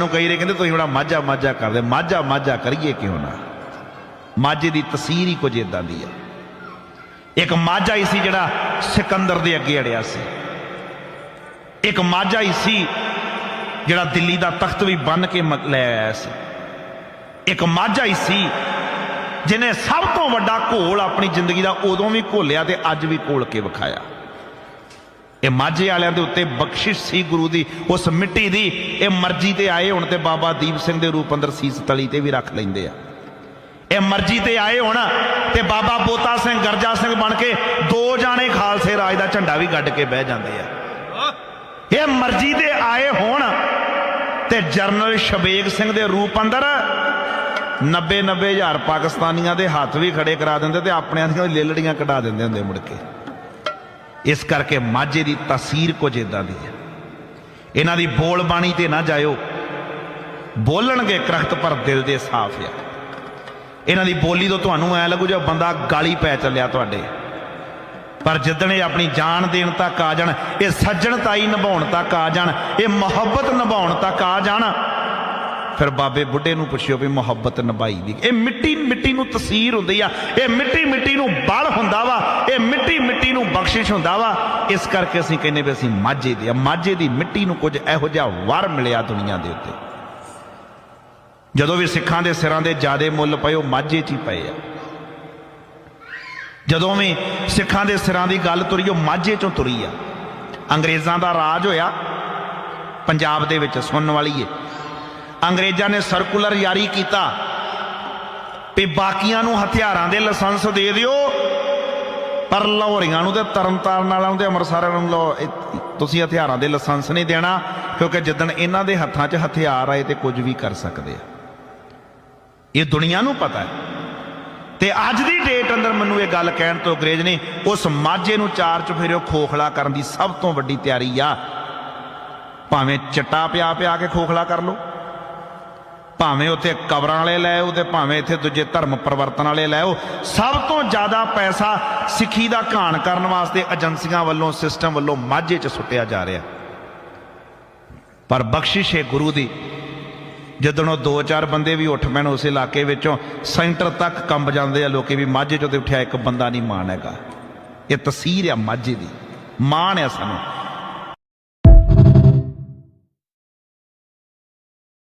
ਨੂੰ ਕਈ ਰੇ ਕਹਿੰਦੇ ਤੁਸੀਂ ਬੜਾ ਮਾਝਾ ਮਾਝਾ ਕਰਦੇ, ਮਾਝਾ ਮਾਝਾ ਕਰੀਏ ਕਿਉਂ ਨਾ? ਮਾਝੇ ਦੀ ਤਸਵੀਰ ਹੀ ਕੁਝ ਇਦਾਂ ਦੀ ਹੈ। ਇੱਕ ਮਾਝਾ ਹੀ ਸੀ ਜਿਹੜਾ ਸਿਕੰਦਰ ਦੇ ਅੱਗੇ ਅੜਿਆ ਸੀ। ਇੱਕ ਮਾਝਾ ਹੀ ਸੀ ਜਿਹੜਾ ਦਿੱਲੀ ਦਾ ਤਖਤ ਵੀ ਬੰਨ ਕੇ ਲੈ ਆਇਆ ਸੀ। ਇੱਕ ਮਾਝਾ ਹੀ ਸੀ ਜਿਨੇ ਸਭ ਤੋਂ ਵੱਡਾ ਘੋਲ ਆਪਣੀ ਜ਼ਿੰਦਗੀ ਦਾ ਉਦੋਂ ਵੀ ਘੋਲਿਆ ਤੇ ਅੱਜ ਵੀ ਘੋਲ ਕੇ ਵਿਖਾਇਆ। ਇਹ ਮਾਝੇ ਵਾਲਿਆਂ ਦੇ ਉੱਤੇ ਬਖਸ਼ਿਸ਼ ਸੀ ਗੁਰੂ ਦੀ, ਉਸ ਮਿੱਟੀ ਦੀ। ਇਹ ਮਰਜ਼ੀ ਤੇ ਆਏ ਹੁਣ ਤੇ ਬਾਬਾ ਦੀਪ ਸਿੰਘ ਦੇ ਰੂਪ ਅੰਦਰ ਸੀਸ ਤਲੀ ਤੇ ਵੀ ਰੱਖ ਲੈਂਦੇ ਆ। ਇਹ ਮਰਜ਼ੀ ਤੇ ਆਏ ਹੁਣ ਤੇ ਬਾਬਾ ਬੋਤਾ ਸਿੰਘ, ਗਰਜਾ ਸਿੰਘ ਬਣ ਕੇ ਦੋ ਜਾਣੇ ਖਾਲਸੇ ਰਾਜ ਦਾ ਝੰਡਾ ਵੀ ਗੱਡ ਕੇ ਬਹਿ ਜਾਂਦੇ ਆ। ਇਹ ਮਰਜ਼ੀ ਤੇ ਆਏ ਹੁਣ ਤੇ ਜਰਨਲ ਸ਼ਬੇਗ ਸਿੰਘ ਦੇ ਰੂਪ ਅੰਦਰ 90 90 ਹਜ਼ਾਰ ਪਾਕਿਸਤਾਨੀਆਂ ਦੇ ਹੱਥ ਵੀ ਖੜੇ ਕਰਾ ਦਿੰਦੇ ਤੇ ਆਪਣਿਆਂ ਦੀਆਂ ਲੇਲੜੀਆਂ ਕਢਾ ਦਿੰਦੇ ਹੁੰਦੇ ਮੁੜ ਕੇ। ਇਸ ਕਰਕੇ ਮਾਝੇ ਦੀ ਤਸਵੀਰ ਕੁਝ ਇਦਾਂ ਦੀ ਹੈ। ਇਹਨਾਂ ਦੀ ਬੋਲ ਬਾਣੀ ਤੇ ਨਾ ਜਾਇਓ। ਬੋਲਣਗੇ ਕਰਖਤ ਪਰ ਦਿਲ ਦੇ ਸਾਫ਼ ਆ। ਇਹਨਾਂ ਦੀ ਬੋਲੀ ਤੋਂ ਤੁਹਾਨੂੰ ਐ ਲੱਗੂ ਜਿਵੇਂ ਬੰਦਾ ਗਾਲੀ ਪੈ ਚੱਲਿਆ ਤੁਹਾਡੇ। ਪਰ ਜਿੱਦਣ ਇਹ ਆਪਣੀ ਜਾਨ ਦੇਣ ਤੱਕ ਆ ਜਾਣ, ਇਹ ਸੱਜਣਤਾਈ ਨਿਭਾਉਣ ਤੱਕ ਆ ਜਾਣ, ਇਹ ਮੁਹੱਬਤ ਨਿਭਾਉਣ ਤੱਕ ਆ ਜਾਣ, ਫਿਰ ਬਾਬੇ ਬੁੱਢੇ ਨੂੰ ਪੁੱਛਿਓ ਵੀ ਮੁਹੱਬਤ ਨਿਭਾਈ ਦੀ ਇਹ ਮਿੱਟੀ ਮਿੱਟੀ ਨੂੰ ਤਸੀਰ ਹੁੰਦੀ ਆ। ਇਹ ਮਿੱਟੀ ਮਿੱਟੀ ਨੂੰ ਬਲ ਹੁੰਦਾ ਵਾ। ਇਹ ਮਿੱਟੀ ਬਖਸ਼ਿਸ਼ ਹੁੰਦਾ ਵਾ, ਇਸ ਕਰਕੇ ਅਸੀਂ ਕਹਿੰਦੇ ਵੀ ਅਸੀਂ ਮਾਝੇ ਦੇ ਆ। ਮਾਝੇ ਦੀ ਮਿੱਟੀ ਨੂੰ ਕੁਝ ਇਹੋ ਜਿਹਾ ਵਰ ਮਿਲਿਆ ਦੁਨੀਆ ਦੇ ਉੱਤੇ। ਜਦੋਂ ਵੀ ਸਿੱਖਾਂ ਦੇ ਸਿਰਾਂ ਦੇ ਜਿਆਦੇ ਮੁੱਲ ਪਏ, ਉਹ ਮਾਝੇ 'ਚ ਹੀ ਪਏ ਆ। ਜਦੋਂ ਵੀ ਸਿੱਖਾਂ ਦੇ ਸਿਰਾਂ ਦੀ ਗੱਲ ਤੁਰੀ, ਉਹ ਮਾਝੇ 'ਚੋਂ ਤੁਰੀ ਆ। ਅੰਗਰੇਜ਼ਾਂ ਦਾ ਰਾਜ ਹੋਇਆ, ਪੰਜਾਬ ਦੇ ਵਿੱਚ ਸੁਣਨ ਵਾਲੀ ਏ। ਅੰਗਰੇਜ਼ਾਂ ਨੇ ਸਰਕੂਲਰ ਜਾਰੀ ਕੀਤਾ ਵੀ ਬਾਕੀਆਂ ਨੂੰ ਹਥਿਆਰਾਂ ਦੇ ਲਾਇਸੈਂਸ ਦੇ ਦਿਓ ਪਰ ਲਾਹੌਰੀਆਂ ਨੂੰ ਤੇ ਤਰਨਤਾਰਨ ਵਾਲਿਆਂ ਨੂੰ ਤੇ ਅੰਮ੍ਰਿਤਸਰ ਨੂੰ ਲਓ ਤੁਸੀਂ ਹਥਿਆਰਾਂ ਦੇ ਲਾਇਸੈਂਸ ਨਹੀਂ ਦੇਣਾ, ਕਿਉਂਕਿ ਜਿੱਦਣ ਇਹਨਾਂ ਦੇ ਹੱਥਾਂ 'ਚ ਹਥਿਆਰ ਆਏ ਤੇ ਕੁਝ ਵੀ ਕਰ ਸਕਦੇ ਆ। ਇਹ ਦੁਨੀਆ ਨੂੰ ਪਤਾ ਹੈ। ਤੇ ਅੱਜ ਦੀ ਡੇਟ ਅੰਦਰ ਮੈਨੂੰ ਇਹ ਗੱਲ ਕਹਿਣ ਤੋਂ ਅੰਗਰੇਜ਼ ਨੇ ਉਸ ਮਾਝੇ ਨੂੰ ਚਾਰ ਚੁਫੇਰਿਓ ਖੋਖਲਾ ਕਰਨ ਦੀ ਸਭ ਤੋਂ ਵੱਡੀ ਤਿਆਰੀ ਆ। ਭਾਵੇਂ ਚਟਾ ਪਿਆ ਪਿਆ ਕੇ ਖੋਖਲਾ ਕਰ ਲਓ। ਭਾਵੇਂ ਉੱਥੇ ਕਬਰਾਂ ਵਾਲੇ ਲੈ ਆਓ ਤੇ ਭਾਵੇਂ ਇੱਥੇ ਦੂਜੇ ਧਰਮ ਪਰਿਵਰਤਨ ਵਾਲੇ ਲੈ ਆਓ, ਸਭ ਤੋਂ ਜ਼ਿਆਦਾ ਪੈਸਾ ਸਿੱਖੀ ਦਾ ਘਾਣ ਕਰਨ ਵਾਸਤੇ ਏਜੰਸੀਆਂ ਵੱਲੋਂ, ਸਿਸਟਮ ਵੱਲੋਂ ਮਾਝੇ 'ਚ ਸੁੱਟਿਆ ਜਾ ਰਿਹਾ। ਪਰ ਬਖਸ਼ਿਸ਼ ਹੈ ਗੁਰੂ ਦੀ। ਜਦੋਂ ਉਹ ਦੋ ਚਾਰ ਬੰਦੇ ਵੀ ਉੱਠ ਪੈਣ ਉਸ ਇਲਾਕੇ ਵਿੱਚੋਂ, ਸੈਂਟਰ ਤੱਕ ਕੰਬ ਜਾਂਦੇ ਆ, ਲੋਕੀ ਵੀ ਮਾਝੇ ਚੋਂ ਤੇ ਉੱਠਿਆ, ਇੱਕ ਬੰਦਾ ਨਹੀਂ ਮਾਣ ਹੈਗਾ। ਇਹ ਤਸਵੀਰ ਆ ਮਾਝੇ ਦੀ। ਮਾਣ ਆ ਸਾਨੂੰ।